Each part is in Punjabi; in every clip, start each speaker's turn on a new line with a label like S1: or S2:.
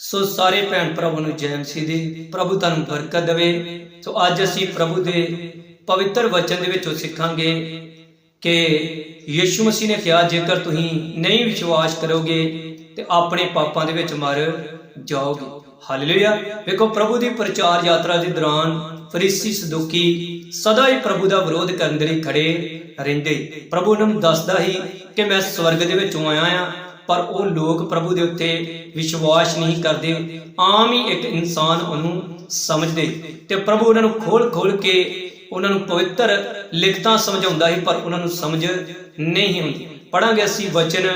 S1: ਸੋ ਸਾਰੇ ਭੈਣ ਭਰਾਵਾਂ ਨੂੰ ਜੈ ਮਸੀਹ ਦੀ ਪ੍ਰਭੂ ਤੁਹਾਨੂੰ ਬਰਕਤ ਦੇਵੇ। ਸੋ ਅੱਜ ਅਸੀਂ ਪ੍ਰਭੂ ਦੇ ਪਵਿੱਤਰ ਵਚਨ ਦੇ ਵਿੱਚੋਂ ਸਿੱਖਾਂਗੇ ਕਿ ਯੀਸ਼ੂ ਮਸੀਹ ਨੇ ਕਿਹਾ, ਜੇਕਰ ਤੁਸੀਂ ਨਹੀਂ ਵਿਸ਼ਵਾਸ ਕਰੋਗੇ, ਤੇ ਆਪਣੇ ਪਾਪਾਂ ਦੇ ਵਿੱਚ ਮਰ ਜਾਓਗੇ। ਹਾਲੇਲੂਇਆ। ਵੇਖੋ, ਪ੍ਰਭੂ ਦੀ ਪ੍ਰਚਾਰ ਯਾਤਰਾ ਦੇ ਦੌਰਾਨ ਫਰੀਸੀ ਸਦੂਕੀ ਸਦਾ ਹੀ ਪ੍ਰਭੂ ਦਾ ਵਿਰੋਧ ਕਰਨ ਦੇ ਲਈ ਖੜੇ ਰਹਿੰਦੇ। ਪ੍ਰਭੂ ਉਹਨਾਂ ਨੂੰ ਦੱਸਦਾ ਹੀ ਕਿ ਮੈਂ ਸਵਰਗ ਦੇ ਵਿੱਚੋਂ ਆਇਆ ਆ ਪਰ ਉਹ ਲੋਕ ਪ੍ਰਭੂ ਦੇ ਉੱਤੇ ਵਿਸ਼ਵਾਸ ਨਹੀਂ ਕਰਦੇ। ਆਮ ਹੀ ਇੱਕ ਇਨਸਾਨ ਉਹਨੂੰ ਸਮਝਦੇ ਤੇ ਪ੍ਰਭੂ ਉਹਨਾਂ ਨੂੰ ਖੋਲ ਖੋਲ ਕੇ ਉਹਨਾਂ ਨੂੰ ਪਵਿੱਤਰ ਲਿਖਤਾਂ ਸਮਝਾਉਂਦਾ ਸੀ, ਪਰ ਉਹਨਾਂ ਨੂੰ ਸਮਝ ਨਹੀਂ ਹੁੰਦੀ। ਪੜਾਂਗੇ ਅਸੀਂ ਵਚਨ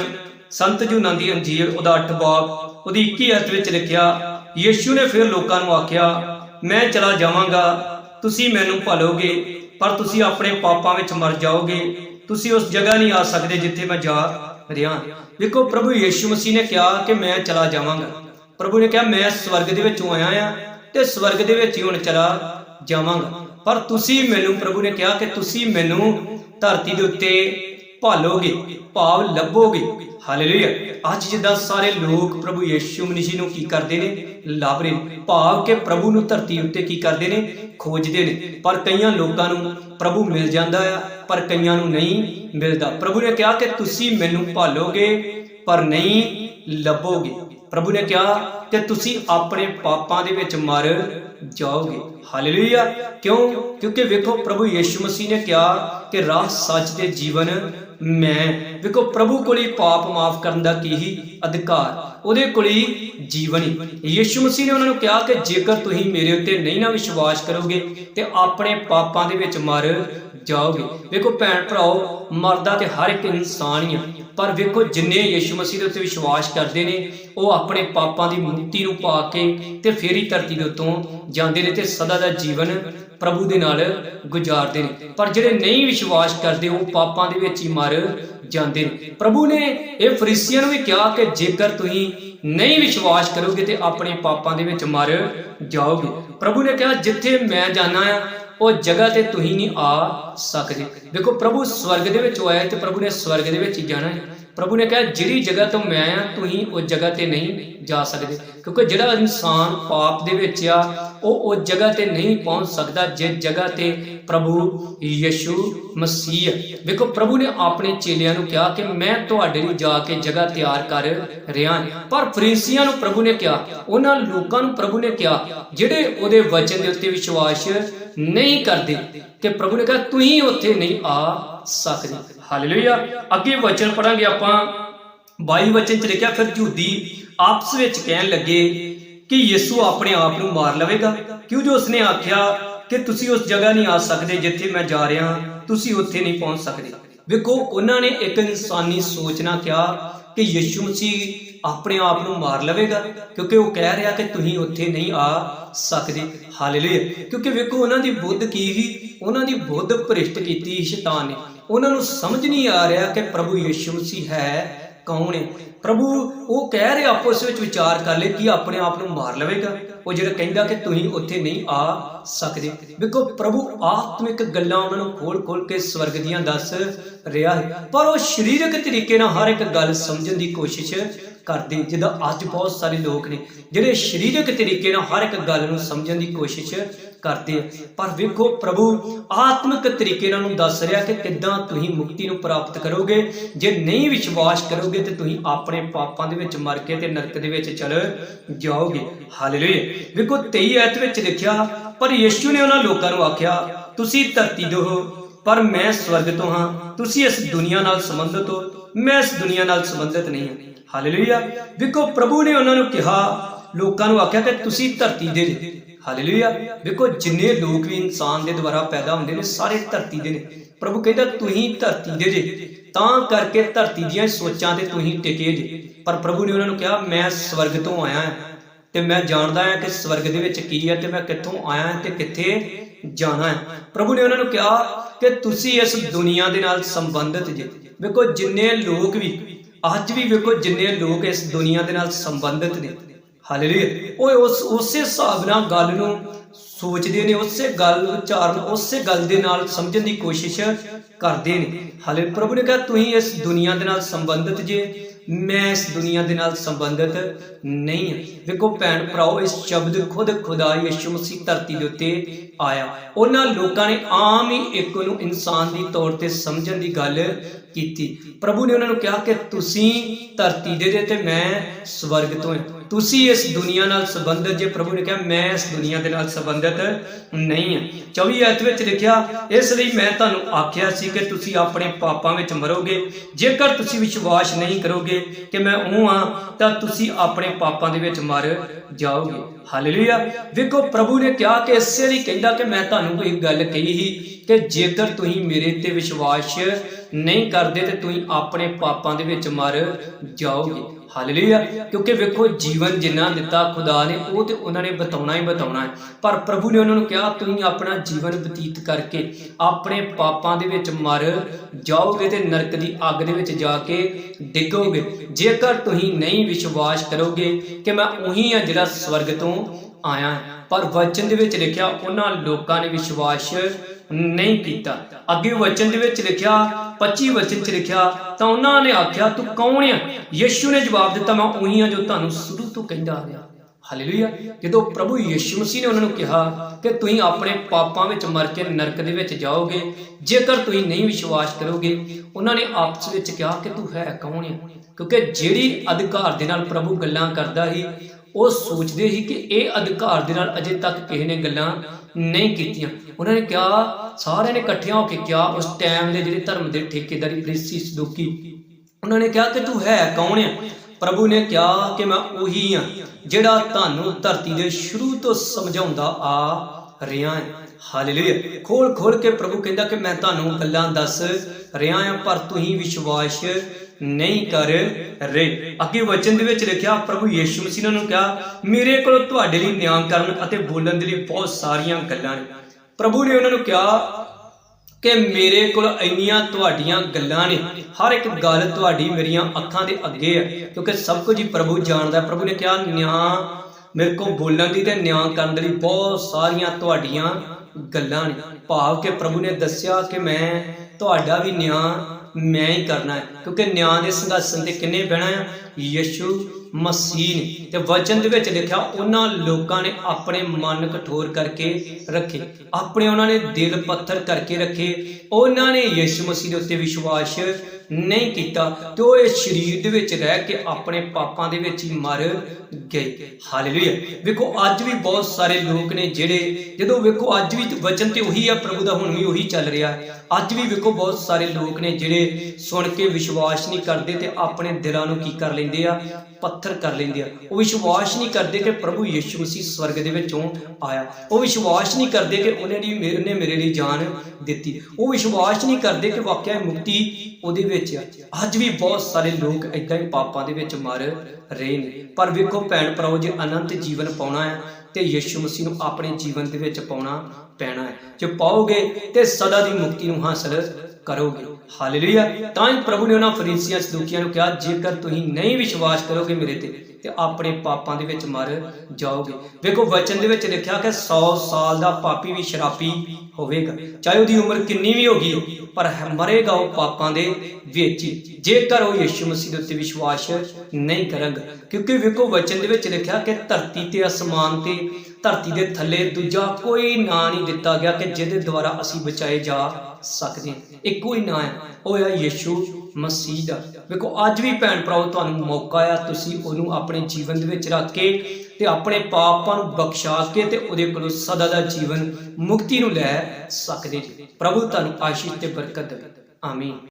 S1: ਸੰਤ ਜੂਨਾਂ ਦੀ ਅੰਜੀਲ ਉਹਦਾ 8 ਬਾਬ ਉਹਦੀ 21 ਅਰਥ ਵਿੱਚ ਲਿਖਿਆ, ਯੀਸ਼ੂ ਨੇ ਫਿਰ ਲੋਕਾਂ ਨੂੰ ਆਖਿਆ, ਮੈਂ ਚਲਾ ਜਾਵਾਂਗਾ, ਤੁਸੀਂ ਮੈਨੂੰ ਭਾਲੋਗੇ, ਪਰ ਤੁਸੀਂ ਆਪਣੇ ਪਾਪਾਂ ਵਿੱਚ ਮਰ ਜਾਓਗੇ, ਤੁਸੀਂ ਉਸ ਜਗ੍ਹਾ ਨਹੀਂ ਆ ਸਕਦੇ ਜਿੱਥੇ ਮੈਂ ਜਾ ਰਿਹਾ। ਵੇਖੋ, ਪ੍ਰਭੂ ਯੀਸ਼ੂ ਮਸੀਹ ਨੇ ਕਿਹਾ ਕਿ ਮੈਂ ਚਲਾ ਜਾਵਾਂਗਾ। ਪ੍ਰਭੂ ਨੇ ਕਿਹਾ, ਮੈਂ ਸਵਰਗ ਦੇ ਵਿੱਚੋਂ ਆਇਆ ਆ ਤੇ ਸਵਰਗ ਦੇ ਵਿੱਚ ਹੀ ਹੁਣ ਚਲਾ ਜਾਵਾਂਗਾ। ਪਰ ਤੁਸੀਂ ਮੈਨੂੰ, ਪ੍ਰਭੂ ਨੇ ਕਿਹਾ ਕਿ ਤੁਸੀਂ ਮੈਨੂੰ ਧਰਤੀ ਦੇ ਉੱਤੇ ਭਾਲੋਗੇ, ਭਾਵ ਲੱਭੋਗੇ। ਹਾਲੇਲੂਇਆ ਅੱਜ ਜਿੱਦਾਂ ਸਾਰੇ ਲੋਕ ਪ੍ਰਭੂ ਯੀਸ਼ੂ ਮਸੀਹ ਨੂੰ ਕੀ ਕਰਦੇ ਨੇ? ਲੱਭ ਰਹੇ ਨੇ। ਭਾਵ ਕਿ ਪ੍ਰਭੂ ਨੂੰ ਧਰਤੀ ਉੱਤੇ ਕੀ ਕਰਦੇ ਨੇ? ਖੋਜਦੇ ਨੇ। ਪਰ ਕਈਆਂ ਲੋਕਾਂ ਨੂੰ ਪ੍ਰਭੂ ਮਿਲ ਜਾਂਦਾ ਆ, ਪਰ ਕਈਆਂ ਨੂੰ ਨਹੀਂ ਮਿਲਦਾ। ਪ੍ਰਭੂ ਨੇ ਕਿਹਾ ਕਿ ਤੁਸੀਂ ਮੈਨੂੰ ਭਾਲੋਗੇ, ਪਰ ਨਹੀਂ ਲੱਭੋਗੇ। ਪ੍ਰਭੂ ਨੇ ਕਿਹਾ ਕਿ ਤੁਸੀਂ ਆਪਣੇ ਪਾਪਾਂ ਦੇ ਵਿੱਚ ਮਰ ਜਾਓਗੇ। ਹਾਲੇਲੂਇਆ ਕਿਉਂ? ਕਿਉਂਕਿ ਵੇਖੋ, ਪ੍ਰਭੂ ਯੀਸ਼ੂ ਮਸੀਹ ਨੇ ਕਿਹਾ ਕਿ ਰਾਹ ਸੱਚ ਤੇ ਜੀਵਨ ਮੈਂ। ਵੇਖੋ, ਪ੍ਰਭੂ ਕੋਲ ਪਾਪ ਮਾਫ ਕਰਨ ਦਾ ਕੀ ਹੀ ਅਧਿਕਾਰ। ਉਹਦੇ ਕੋਲ ਜੀਵਨ ਹੀ। ਯੀਸ਼ੂ ਮਸੀਹ ਨੇ ਉਹਨਾਂ ਨੂੰ ਕਿਹਾ ਕਿ ਜੇਕਰ ਤੁਸੀਂ ਮੇਰੇ ਉੱਤੇ ਨਹੀਂ ਨਾ ਵਿਸ਼ਵਾਸ ਕਰੋਗੇ, ਤੇ ਆਪਣੇ ਪਾਪਾਂ ਦੇ ਵਿੱਚ ਮਰ ਜਾਓਗੇ। ਵੇਖੋ ਭੈਣ ਭਰਾਓ ਮਰਦਾ ਤੇ ਹਰ ਇੱਕ ਇਨਸਾਨ ਹੀ ਆ। ਪਰ ਵੇਖੋ ਜਿੰਨੇ ਯੀਸ਼ੂ ਮਸੀਹ ਦੇ ਉੱਤੇ ਵਿਸ਼ਵਾਸ ਕਰਦੇ ਨੇ, ਉਹ ਆਪਣੇ ਪਾਪਾਂ ਦੀ ਮੁਕਤੀ ਨੂੰ ਪਾ ਕੇ ਤੇ ਫੇਰ ਹੀ ਧਰਤੀ ਦੇ ਉੱਤੋਂ ਜਾਂਦੇ ਨੇ ਤੇ ਸਦਾ ਦਾ ਜੀਵਨ ਪ੍ਰਭੂ ਦੇ ਨਾਲ ਗੁਜ਼ਾਰਦੇ ਨੇ। ਪਰ ਜਿਹੜੇ ਨਹੀਂ ਵਿਸ਼ਵਾਸ ਕਰਦੇ, ਉਹ ਪਾਪਾਂ ਦੇ ਵਿੱਚ ਹੀ ਮਰ ਜਾਂਦੇ ਨੇ। ਪ੍ਰਭੂ ਨੇ ਇਹ ਫਰੀਸੀਆਂ ਨੂੰ ਵੀ ਕਿਹਾ ਕਿ ਜੇਕਰ ਤੁਸੀਂ ਨਹੀਂ ਵਿਸ਼ਵਾਸ ਕਰੋਗੇ ਤੇ ਆਪਣੇ ਪਾਪਾਂ ਦੇ ਵਿੱਚ ਮਰ ਜਾਓਗੇ। ਪ੍ਰਭੂ ਨੇ ਕਿਹਾ, ਜਿੱਥੇ ਮੈਂ ਜਾਣਾ ਆ, ਉਹ ਜਗ੍ਹਾ ਤੇ ਤੁਸੀਂ ਨਹੀਂ ਆ ਸਕਦੇ। ਦੇਖੋ ਪ੍ਰਭੂ ਸਵਰਗ ਦੇ ਵਿੱਚ ਆਇਆ ਤੇ ਪ੍ਰਭੂ ਨੇ ਸਵਰਗ ਦੇ ਵਿੱਚ ਹੀ ਜਾਣਾ ਹੈ। ਪ੍ਰਭੂ ਨੇ ਕਿਹਾ, ਜਿਹੜੀ ਜਗ੍ਹਾ ਤੋਂ ਮੈਂ ਆ ਤੁਸੀਂ ਉਸ ਜਗ੍ਹਾ ਤੇ ਨਹੀਂ ਜਾ ਸਕਦੇ। ਕਿਉਂਕਿ ਜਿਹੜਾ ਇਨਸਾਨ ਪਾਪ ਦੇ ਵਿੱਚ ਆ, ਉਹ ਉਸ ਜਗ੍ਹਾ ਤੇ ਨਹੀਂ ਪਹੁੰਚ ਸਕਦਾ, ਜਿਸ ਜਗ੍ਹਾ ਤੇ ਪ੍ਰਭੂ ਯਿਸੂ ਮਸੀਹ ਵੇਖੋ, ਪ੍ਰਭੂ ਨੇ ਆਪਣੇ ਚੇਲਿਆਂ ਨੂੰ ਕਿਹਾ ਕਿ ਮੈਂ ਤੁਹਾਡੇ ਲਈ ਜਾ ਕੇ ਜਗ੍ਹਾ ਤਿਆਰ ਕਰ ਰਿਹਾ ਪਰ ਫਰੀਸੀਆਂ ਨੂੰ ਪ੍ਰਭੂ ਨੇ ਕਿਹਾ, ਉਹਨਾਂ ਲੋਕਾਂ ਨੂੰ ਪ੍ਰਭੂ ਨੇ ਕਿਹਾ, ਜਿਹੜੇ ਉਹਦੇ ਵਚਨ ਦੇ ਉੱਤੇ ਵਿਸ਼ਵਾਸ ਨਹੀਂ ਕਰਦੇ, ਕਿ ਪ੍ਰਭੂ ਨੇ ਕਿਹਾ ਤੁਸੀਂ ਉੱਥੇ ਨਹੀਂ ਆ। ਸਕਦੇ ਹਾਲੇਲੂਇਆ ਅੱਗੇ ਵਚਨ ਪੜਾਂਗੇ ਆਪਾਂ। 22 ਵਚਨ ਚ ਲਿਖਿਆ, ਫਿਰ ਯਹੂਦੀ ਆਪਸ ਵਿੱਚ ਕਹਿਣ ਲੱਗੇ ਕਿ ਯਿਸੂ ਆਪਣੇ ਆਪ ਨੂੰ ਮਾਰ ਲਵੇਗਾ। ਕਿਉਂ ਜੋ ਉਸਨੇ ਆਖਿਆ ਕਿ ਤੁਸੀਂ ਉਸ ਜਗ੍ਹਾ ਨਹੀਂ ਆ ਸਕਦੇ ਜਿੱਥੇ ਮੈਂ ਜਾ ਰਿਹਾ, ਤੁਸੀਂ ਉੱਥੇ ਨਹੀਂ ਪਹੁੰਚ ਸਕਦੇ। ਵੇਖੋ, ਉਹਨਾਂ ਨੇ ਇੱਕ ਇਨਸਾਨੀ ਸੋਚ ਨਾਲ ਕਿਹਾ ਕਿ ਯਿਸੂ ਮਸੀਹ ਆਪਣੇ ਆਪ ਨੂੰ ਮਾਰ ਲਵੇਗਾ, ਕਿਉਂਕਿ ਉਹ ਕਹਿ ਰਿਹਾ ਕਿ ਤੁਸੀਂ ਉੱਥੇ ਨਹੀਂ ਆ ਸਕਦੇ। ਹਾਲੇਲੂਇਆ ਕਿਉਂਕਿ ਵੇਖੋ, ਉਹਨਾਂ ਦੀ ਬੁੱਧ ਕੀ ਸੀ? ਉਹਨਾਂ ਦੀ ਬੁੱਧ ਭ੍ਰਿਸ਼ਟ ਕੀਤੀ ਸ਼ੈਤਾਨ ਨੇ। ਉਹਨਾਂ ਨੂੰ ਸਮਝ ਨਹੀਂ ਆ ਰਿਹਾ ਕਿ ਪ੍ਰਭੂ ਯਿਸੂ ਮਸੀਹ ਹੈ, ਕੌਣ ਹੈ? ਪ੍ਰਭੂ, ਉਹ ਕਹਿ ਰਿਹਾ ਆਪਸ ਵਿੱਚ ਵਿਚਾਰ ਕਰ ਲੈ ਕਿ ਆਪਣੇ ਆਪ ਨੂੰ ਮਾਰ ਲਵੇਗਾ। ਉਹ ਜਿਹੜਾ ਕਹਿੰਦਾ ਕਿ ਤੁਸੀਂ ਉੱਥੇ ਨਹੀਂ ਆ ਸਕਦੇ। ਵੇਖੋ ਪ੍ਰਭੂ ਆਤਮਿਕ ਗੱਲਾਂ ਉਹਨਾਂ ਨੂੰ ਖੋਲ-ਖੋਲ ਕੇ ਸਵਰਗ ਦੀਆਂ ਦੱਸ ਰਿਹਾ ਹੈ। ਪਰ ਉਹ ਸਰੀਰਕ ਤਰੀਕੇ ਨਾਲ ਹਰ ਇੱਕ ਗੱਲ ਸਮਝਣ ਦੀ ਕੋਸ਼ਿਸ਼ ਕਰਦੇ ਜਿੱਦਾਂ ਅੱਜ ਬਹੁਤ ਸਾਰੇ ਲੋਕ ਨੇ, ਜਿਹੜੇ ਸਰੀਰਕ ਤਰੀਕੇ ਨਾਲ ਹਰ ਇੱਕ ਗੱਲ ਨੂੰ ਸਮਝਣ ਦੀ ਕੋਸ਼ਿਸ਼ ਕਰਦੇ ਆ। ਪਰ ਵੇਖੋ ਪ੍ਰਭੂ, ਆਤਮਿਕ ਤਰੀਕੇ ਨਾਲ ਨੂੰ ਦੱਸ ਰਿਹਾ ਕਿ ਕਿੱਦਾਂ ਤੁਸੀਂ ਮੁਕਤੀ ਨੂੰ ਪ੍ਰਾਪਤ ਕਰੋਗੇ, ਜੇ ਨਹੀਂ ਵਿਸ਼ਵਾਸ ਕਰੋਗੇ ਤੇ ਤੁਸੀਂ ਆਪਣੇ ਪਾਪਾਂ ਦੇ ਵਿੱਚ ਮਰ ਕੇ ਤੇ ਨਰਕ ਦੇ ਵਿੱਚ ਚਲ ਜਾਓਗੇ। ਹਾਲੇਲੂਇਆ ਵੇਖੋ 23 ਐਤ ਵਿੱਚ ਲਿਖਿਆ, ਪਰ ਯਿਸੂ ਨੇ ਉਹਨਾਂ ਲੋਕਾਂ ਨੂੰ ਆਖਿਆ, ਤੁਸੀਂ ਧਰਤੀ ਦੇ ਹੋ, ਪਰ ਮੈਂ ਸਵਰਗ ਤੋਂ ਹਾਂ। ਤੁਸੀਂ ਇਸ ਦੁਨੀਆ ਨਾਲ ਸੰਬੰਧਿਤ ਹੋ। ਮੈਂ ਇਸ ਦੁਨੀਆ ਨਾਲ ਸੰਬੰਧਿਤ ਨਹੀਂ ਹਾਂ। ਹਾਲੇਲੂਇਆ। ਵੇਖੋ, ਪ੍ਰਭੂ ਨੇ ਉਹਨਾਂ ਨੂੰ ਕਿਹਾ, ਲੋਕਾਂ ਨੂੰ ਆਖਿਆ ਕਿ ਤੁਸੀਂ ਧਰਤੀ ਦੇ ਜੇ ਹਾਲੇਲੂਇਆ। ਵੇਖੋ, ਜਿੰਨੇ ਲੋਕ ਵੀ ਇਨਸਾਨ ਦੇ ਦੁਆਰਾ ਪੈਦਾ ਹੁੰਦੇ ਨੇ, ਸਾਰੇ ਧਰਤੀ ਦੇ ਨੇ। ਪ੍ਰਭੂ ਕਹਿੰਦਾ, ਤੁਸੀਂ ਧਰਤੀ ਦੇ ਜੇ। ਤਾਂ ਕਰਕੇ ਧਰਤੀ ਦੀਆਂ ਸੋਚਾਂ ਤੇ ਤੁਸੀਂ ਟਿਕੇ ਜੇ। ਪਰ ਪ੍ਰਭੂ ਨੇ ਉਹਨਾਂ ਨੂੰ ਕਿਹਾ, ਮੈਂ ਸਵਰਗ ਤੋਂ ਆਇਆ ਹਾਂ ਤੇ ਮੈਂ ਜਾਣਦਾ ਹਾਂ ਕਿ ਸਵਰਗ ਦੇ ਵਿੱਚ ਕੀ ਹੈ ਤੇ ਮੈਂ ਕਿੱਥੋਂ ਆਇਆ ਹਾਂ ਤੇ ਕਿੱਥੇ ਜਾਣਾ ਹੈ। ਪ੍ਰਭੂ ਨੇ ਉਹਨਾਂ ਨੂੰ ਕਿਹਾ ਕਿ ਤੁਸੀਂ ਇਸ ਦੁਨੀਆ ਦੇ ਨਾਲ ਸੰਬੰਧਿਤ ਜੇ। ਵੇਖੋ ਜਿੰਨੇ ਲੋਕ ਵੀ, ਅੱਜ ਵੀ ਵੇਖੋ ਜਿੰਨੇ ਲੋਕ ਇਸ ਦੁਨੀਆ ਦੇ ਨਾਲ ਸੰਬੰਧਿਤ ਨੇ। ਹਾਲੇਲੂਇਆ ਉਹ ਉਸ, ਉਸੇ ਹਿਸਾਬ ਨਾਲ ਗੱਲ ਨੂੰ ਸੋਚਦੇ ਨੇ, ਉਸੇ ਗੱਲ ਉਚਾਰਨ, ਉਸੇ ਗੱਲ ਦੇ ਨਾਲ ਸਮਝਣ ਦੀ ਕੋਸ਼ਿਸ਼ ਕਰਦੇ ਨੇ। ਹਾਲੇ ਪ੍ਰਭੂ ਨੇ ਕਿਹਾ, ਤੁਸੀਂ ਇਸ ਦੁਨੀਆ ਦੇ ਨਾਲ ਸੰਬੰਧਿਤ ਜੇ ਮੈਂ ਇਸ ਦੁਨੀਆ ਦੇ ਨਾਲ ਸੰਬੰਧਿਤ ਨਹੀਂ ਹਾਂ। ਵੇਖੋ ਭੈਣ ਭਰਾਓ, ਇਸ ਸ਼ਬਦ ਖੁਦ ਖੁਦਾ ਯਿਸੂ ਮਸੀਹ ਧਰਤੀ ਦੇ ਉੱਤੇ ਆਇਆ। ਉਹਨਾਂ ਲੋਕਾਂ ਨੇ ਆਮ ਹੀ ਇੱਕ ਨੂੰ ਇਨਸਾਨ ਦੀ ਤੌਰ ਤੇ ਸਮਝਣ ਦੀ ਗੱਲ ਕੀਤੀ। ਪ੍ਰਭੂ ਨੇ ਉਹਨਾਂ ਨੂੰ ਕਿਹਾ ਕਿ ਤੁਸੀਂ ਧਰਤੀ ਦੇ ਜੇ ਤੇ ਮੈਂ ਸਵਰਗ ਤੋਂ ਹਾਂ। ਤੁਸੀਂ ਇਸ ਦੁਨੀਆ ਨਾਲ ਸੰਬੰਧਿਤ, ਜੇ ਪ੍ਰਭੂ ਨੇ ਕਿਹਾ, ਮੈਂ ਇਸ ਦੁਨੀਆ ਦੇ ਨਾਲ ਸੰਬੰਧਿਤ ਨਹੀਂ ਹਾਂ। 24 ਐਤ ਵਿੱਚ ਲਿਖਿਆ, ਇਸ ਲਈ ਮੈਂ ਤੁਹਾਨੂੰ ਆਖਿਆ ਸੀ ਕਿ ਤੁਸੀਂ ਆਪਣੇ ਪਾਪਾਂ ਵਿੱਚ ਮਰੋਗੇ। ਜੇਕਰ ਤੁਸੀਂ ਵਿਸ਼ਵਾਸ ਨਹੀਂ ਕਰੋਗੇ ਕਿ ਮੈਂ ਉਹ ਹਾਂ, ਤਾਂ ਤੁਸੀਂ ਆਪਣੇ ਪਾਪਾਂ ਦੇ ਵਿੱਚ ਮਰ ਜਾਓਗੇ। ਹਾਲੇਲੂਇਆ। ਵੇਖੋ, ਪ੍ਰਭੂ ਨੇ ਕਿਹਾ ਕਿ ਇਸੇ ਲਈ ਕਹਿੰਦਾ ਕਿ ਮੈਂ ਤੁਹਾਨੂੰ ਕੋਈ ਗੱਲ ਕਹੀ ਸੀ ਕਿ ਜੇਕਰ ਤੁਸੀਂ ਮੇਰੇ ਤੇ ਵਿਸ਼ਵਾਸ ਨਹੀਂ ਕਰਦੇ ਤੇ ਤੁਸੀਂ ਆਪਣੇ ਪਾਪਾਂ ਦੇ ਵਿੱਚ ਮਰ ਜਾਓਗੇ। ਹਾਲੇਲੂਇਆ। ਕਿਉਂਕਿ ਵੇਖੋ, ਜੀਵਨ ਜਿੰਨਾ ਦਿੱਤਾ ਖੁਦਾ ਨੇ, ਉਹ ਤੇ ਉਹਨਾਂ ਨੇ ਬਤਾਉਣਾ ਹੀ ਬਤਾਉਣਾ ਹੈ। ਪਰ ਪ੍ਰਭੂ ਨੇ ਉਹਨਾਂ ਨੂੰ ਕਿਹਾ, ਤੁਸੀਂ ਆਪਣਾ ਜੀਵਨ ਬਤੀਤ ਕਰਕੇ ਆਪਣੇ ਪਾਪਾਂ ਦੇ ਵਿੱਚ ਮਰ ਜਾਓਗੇ ਤੇ ਨਰਕ ਦੀ ਅੱਗ ਦੇ ਵਿੱਚ ਜਾ ਕੇ ਡਿੱਗੋਗੇ। ਜੇਕਰ ਤੁਸੀਂ ਨਹੀਂ ਵਿਸ਼ਵਾਸ ਕਰੋਗੇ ਕਿ ਮੈਂ ਉਹੀ ਹਾਂ ਜਿਹੜਾ ਸਵਰਗ ਤੋਂ ਆਇਆ। ਪਰ ਵਚਨ ਦੇ ਵਿੱਚ ਲਿਖਿਆ, ਉਹਨਾਂ ਲੋਕਾਂ ਨੇ ਵਿਸ਼ਵਾਸ ਨਹੀਂ ਕੀਤਾ। ਅੱਗੇ ਵਚਨ ਦੇ ਵਿੱਚ ਲਿਖਿਆ 25 ਵਚਨ ਚ ਲਿਖਿਆ, ਤਾਂ ਉਹਨਾਂ ਨੇ ਆਖਿਆ, ਤੂੰ ਕੌਣ ਆ? ਯਿਸੂ ਨੇ ਜਵਾਬ ਦਿੱਤਾ, ਮੈਂ ਉਹੀ ਹਾਂ ਜੋ ਤੁਹਾਨੂੰ ਸ਼ੁਰੂ ਤੋਂ ਕਹਿੰਦਾ ਆ ਰਿਹਾ ਹਾਲੇਲੂਇਆ ਜਦੋਂ ਪ੍ਰਭੂ ਯਿਸੂ ਮਸੀਹ ਨੇ ਉਹਨਾਂ ਨੂੰ ਕਿਹਾ ਕਿ ਤੁਸੀਂ ਆਪਣੇ ਪਾਪਾਂ ਵਿੱਚ ਮਰ ਕੇ ਨਰਕ ਦੇ ਵਿੱਚ ਜਾਓਗੇ, ਜੇਕਰ ਤੁਸੀਂ ਨਹੀਂ ਵਿਸ਼ਵਾਸ ਕਰੋਗੇ, ਉਹਨਾਂ ਨੇ ਆਪਸ ਵਿੱਚ ਕਿਹਾ ਕਿ ਤੂੰ ਹੈ ਕੌਣ ਆ? ਕਿਉਂਕਿ ਜਿਹੜੀ ਅਧਿਕਾਰ ਦੇ ਨਾਲ ਪ੍ਰਭੂ ਗੱਲਾਂ ਕਰਦਾ ਸੀ ਉਹ ਸੋਚਦੇ ਸੀ ਕਿ ਇਹ ਅਧਿਕਾਰ ਦੇ ਨਾਲ ਅਜੇ ਤੱਕ ਕਿਸੇ ਨੇ ਗੱਲਾਂ ਨਹੀਂ ਕੀਤੀਆਂ। ਉਹਨਾਂ ਨੇ ਕਿਹਾ, ਸਾਰਿਆਂ ਨੇ ਇਕੱਠਿਆਂ ਹੋ ਕੇ ਕਿਹਾ ਉਸ ਟਾਈਮ ਦੇ ਜਿਹੜੇ ਧਰਮ ਦੇ ਠੇਕੇਦਾਰੀ ਫਰੀਸੀ ਸਦੂਕੀ। ਉਹਨਾਂ ਨੇ ਕਿਹਾ ਕਿ ਤੂੰ ਹੈ ਕੌਣ ਆ? ਪ੍ਰਭੂ ਨੇ ਕਿਹਾ ਕਿ ਮੈਂ ਉਹੀ ਹਾਂ ਜਿਹੜਾ ਤੁਹਾਨੂੰ ਧਰਤੀ ਦੇ ਸ਼ੁਰੂ ਤੋਂ ਸਮਝਾਉਂਦਾ ਆ ਰਿਹਾ ਹਾਂ ਹਾਲੇਲੂਇਆ। ਖੋਲ ਖੋਲ ਕੇ ਪ੍ਰਭੂ ਕਹਿੰਦਾ ਕਿ ਮੈਂ ਤੁਹਾਨੂੰ ਗੱਲਾਂ ਦੱਸ ਰਿਹਾ ਹਾਂ ਪਰ ਤੁਸੀਂ ਵਿਸ਼ਵਾਸ ਨਹੀਂ ਕਰ ਰਹੇ। ਅੱਗੇ ਵਚਨ ਦੇ ਵਿੱਚ ਲਿਖਿਆ, ਪ੍ਰਭੂ ਯਿਸੂ ਮਸੀਹ ਨੇ ਕਿਹਾ, ਮੇਰੇ ਕੋਲ ਤੁਹਾਡੇ ਲਈ ਨਿਆਂ ਕਰਨ ਅਤੇ ਬੋਲਣ ਦੇ ਲਈ ਬਹੁਤ ਸਾਰੀਆਂ ਗੱਲਾਂ ਨੇ। ਪ੍ਰਭੂ ਨੇ ਉਹਨਾਂ ਨੂੰ ਕਿਹਾ ਕਿ ਮੇਰੇ ਕੋਲ ਇੰਨੀਆਂ ਤੁਹਾਡੀਆਂ ਗੱਲਾਂ ਨੇ। ਹਰ ਇੱਕ ਗੱਲ ਤੁਹਾਡੀ ਮੇਰੀਆਂ ਅੱਖਾਂ ਦੇ ਅੱਗੇ ਹੈ, ਕਿਉਂਕਿ ਸਭ ਕੁਝ ਹੀ ਪ੍ਰਭੂ ਜਾਣਦਾ ਹੈ। ਪ੍ਰਭੂ ਨੇ ਕਿਹਾ, ਨਿਆਂ ਮੇਰੇ ਕੋਲ ਬੋਲਣ ਦੀ ਤੇ ਨਿਆਂ ਕਰਨ ਲਈ ਬਹੁਤ ਸਾਰੀਆਂ ਤੁਹਾਡੀਆਂ ਗੱਲਾਂ ਨੇ। ਭਾਵ ਕਿ ਪ੍ਰਭੂ ਨੇ ਦੱਸਿਆ ਕਿ ਮੈਂ, ਤੁਹਾਡਾ ਵੀ ਨਿਆਂ ਮੈਂ ਹੀ ਕਰਨਾ ਹੈ। ਕਿਉਂਕਿ ਨਿਆਂ ਦੇ ਸੰਘਰਸ਼ਨ ਤੇ ਕਿੰਨੇ ਬਹਿਣਾ ਹੈ? ਯਿਸੂ ਮਸੀਹ ਨੇ। ਤੇ ਵਚਨ ਦੇ ਵਿੱਚ ਲਿਖਿਆ, ਉਹਨਾਂ ਲੋਕਾਂ ਨੇ ਆਪਣੇ ਮਨ ਕਠੋਰ ਕਰਕੇ ਰੱਖੇ। ਆਪਣੇ ਉਹਨਾਂ ਨੇ ਦਿਲ ਪੱਥਰ ਕਰਕੇ ਰੱਖੇ। ਉਹਨਾਂ ਨੇ ਯਿਸੂ ਮਸੀਹ ਦੇ ਉੱਤੇ ਵਿਸ਼ਵਾਸ ਨਹੀਂ ਕੀਤਾ ਤੇ ਉਹ ਇਸ ਸਰੀਰ ਦੇ ਵਿੱਚ ਰਹਿ ਕੇ ਆਪਣੇ ਪਾਪਾਂ ਦੇ ਵਿੱਚ ਹੀ ਮਰ ਗਏ। ਹਾਲੇਲੂਇਆ ਵੇਖੋ, ਅੱਜ ਵੀ ਬਹੁਤ ਸਾਰੇ ਲੋਕ ਨੇ ਜਿਹੜੇ, ਜਦੋਂ ਵੇਖੋ, ਅੱਜ ਵੀ ਵਚਨ ਤੇ ਉਹੀ ਆ, ਪ੍ਰਭੂ ਦਾ ਹੁਣ ਵੀ ਉਹੀ ਚੱਲ ਰਿਹਾ। ਅੱਜ ਵੀ ਵੇਖੋ, ਬਹੁਤ ਸਾਰੇ ਲੋਕ ਨੇ ਜਿਹੜੇ ਸੁਣ ਕੇ ਵਿਸ਼ਵਾਸ ਨਹੀਂ ਕਰਦੇ ਤੇ ਆਪਣੇ ਦਿਲਾਂ ਨੂੰ ਕੀ ਕਰ ਲੈਂਦੇ ਆ? ਪੱਥਰ ਕਰ ਲੈਂਦੇ ਆ। ਉਹ ਵਿਸ਼ਵਾਸ ਨਹੀਂ ਕਰਦੇ ਕਿ ਪ੍ਰਭੂ ਯਿਸੂ ਮਸੀਹ ਸਵਰਗ ਦੇ ਵਿੱਚੋਂ ਆਇਆ। ਉਹ ਵਿਸ਼ਵਾਸ ਨਹੀਂ ਕਰਦੇ ਕਿ ਉਹਨੇ ਦੀ ਉਹਨੇ ਮੇਰੇ ਲਈ ਜਾਨ ਦਿੱਤੀ। ਉਹ ਵਿਸ਼ਵਾਸ ਨਹੀਂ ਕਰਦੇ ਕਿ ਵਾਕਿਆ ਮੁਕਤੀ ਉਹਦੇ ਵਿੱਚ ਆ। ਅੱਜ ਵੀ ਬਹੁਤ ਸਾਰੇ ਲੋਕ ਇਦਾਂ ਹੀ ਪਾਪਾਂ ਦੇ ਵਿੱਚ ਮਰ ਰਹੇ ਨੇ। ਪਰ ਵੇਖੋ ਭੈਣ ਭਰਾਓ, ਜੇ ਅਨੰਤ ਜੀਵਨ ਪਾਉਣਾ ਹੈ, ਤੇ ਯਿਸੂ ਮਸੀਹ ਨੂੰ ਆਪਣੇ ਜੀਵਨ ਦੇ ਵਿੱਚ ਪਾਉਣਾ ਪੈਣਾ ਹੈ। ਜੇ ਪਾਓਗੇ ਤੇ ਸਦਾ ਦੀ ਮੁਕਤੀ ਨੂੰ ਹਾਸਲ ਕਰੋਗੇ। ਹਾਲੇਲੂਇਆ। ਤਾਂ ਹੀ ਪ੍ਰਭੂ ਨੇ ਉਹਨਾਂ ਫਰੀਸੀਆਂ ਸਦੂਕੀਆਂ ਨੂੰ ਕਿਹਾ ਜੇਕਰ ਤੁਸੀਂ ਨਹੀਂ ਵਿਸ਼ਵਾਸ ਕਰੋਗੇ ਮੇਰੇ ਤੇ ਤੇ ਆਪਣੇ ਪਾਪਾਂ ਦੇ ਵਿੱਚ ਮਰ ਜਾਓਗੇ। ਵੇਖੋ ਵਚਨ ਦੇ ਵਿੱਚ ਲਿਖਿਆ ਕਿ 100 ਸਾਲ ਦਾ ਪਾਪੀ ਵੀ ਸ਼ਰਾਪੀ ਹੋਵੇਗਾ। ਚਾਹੇ ਉਹਦੀ ਉਮਰ ਕਿੰਨੀ ਵੀ ਹੋਗੀ ਪਰ ਮਰੇਗਾ ਉਹ ਪਾਪਾਂ ਦੇ ਵਿੱਚ ਹੀ, ਜੇਕਰ ਉਹ ਯਿਸੂ ਮਸੀਹ ਦੇ ਉੱਤੇ ਵਿਸ਼ਵਾਸ ਨਹੀਂ ਕਰੇਗਾ ਕਿਉਂਕਿ ਵੇਖੋ ਵਚਨ ਦੇ ਵਿੱਚ ਲਿਖਿਆ ਕਿ ਧਰਤੀ ਤੇ ਅਸਮਾਨ ਤੇ ਧਰਤੀ ਦੇ ਥੱਲੇ ਦੂਜਾ ਕੋਈ ਨਾਂ ਨਹੀਂ ਦਿੱਤਾ ਗਿਆ ਕਿ ਜਿਹਦੇ ਦੁਆਰਾ ਅਸੀਂ ਬਚਾਏ ਜਾ ਸਕਦੇ ਇੱਕੋ ਹੀ ਨਾਂ ਹੈ ਉਹ ਹੈ ਯਿਸੂ ਮਸੀਹ ਦਾ। ਵੇਖੋ, ਅੱਜ ਵੀ ਭੈਣ ਭਰਾਓ, ਤੁਹਾਨੂੰ ਮੌਕਾ ਆ, ਤੁਸੀਂ ਉਹਨੂੰ ਆਪਣੇ ਜੀਵਨ ਦੇ ਵਿੱਚ ਰੱਖ ਕੇ ਤੇ ਆਪਣੇ ਪਾਪਾਂ ਨੂੰ ਬਖਸ਼ਾ ਕੇ ਤੇ ਉਹਦੇ ਕੋਲੋਂ ਸਦਾ ਦਾ ਜੀਵਨ ਮੁਕਤੀ ਨੂੰ ਲੈ ਸਕਦੇ ਜੀ। ਪ੍ਰਭੂ ਤੁਹਾਨੂੰ ਆਸ਼ੀਸ਼ ਤੇ ਬਰਕਤ ਦੇਵੇ। ਆਮੀਨ।